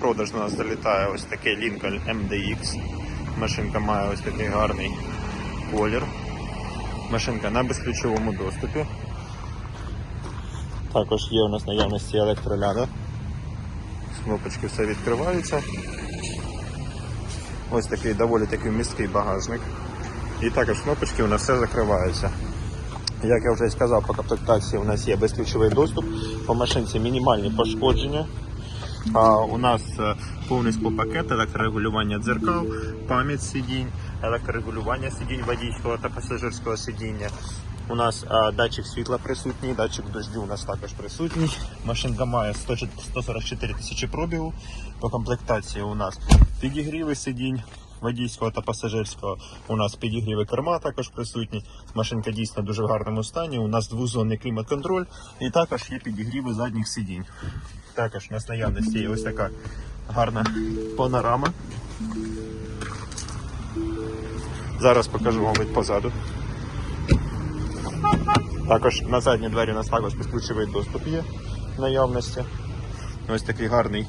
Продаж до нас залітає ось такий Lincoln MDX. Машинка має ось такий гарний колір. Машинка на безключовому доступі. Також є у нас наявності електроляда. Кнопочки все відкривається. Ось такий доволі такий місткий багажник. І також кнопочки у нас все закривається. Як я вже сказав, по комплектації у нас є безключовий доступ, по машинці мінімальні пошкодження. У нас е, повністю пакет електрорегулювання дзеркал, пам'ять сидінь, електрорегулювання сидінь водійського та пасажирського сидіння. У нас а, датчик світла присутній, датчик дождю у нас також присутній. Машинка має 100 144 тисячі пробігу. По комплектації у нас підігріви сидінь водійського та пасажирського. У нас підігріви керма також присутні. Машинка дійсно дуже в гарному стані. У нас двозонний клімат-контроль і також є підігріви задніх сидінь. Також у нас наявності є ось така гарна панорама. Зараз покажу вам від позаду. Також на задній двері у нас також безключовий доступ є наявності. Ось такий гарний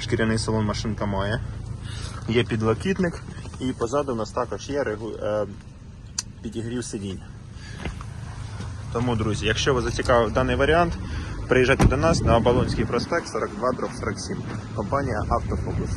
шкіряний салон машинка має. Є підлокітник і позаду у нас також є е... підігрів сидінь. Тому, друзі, якщо ви зацікавив даний варіант, приїжджайте до нас на Оболонський проспект 42 47. Компанія Автофокус.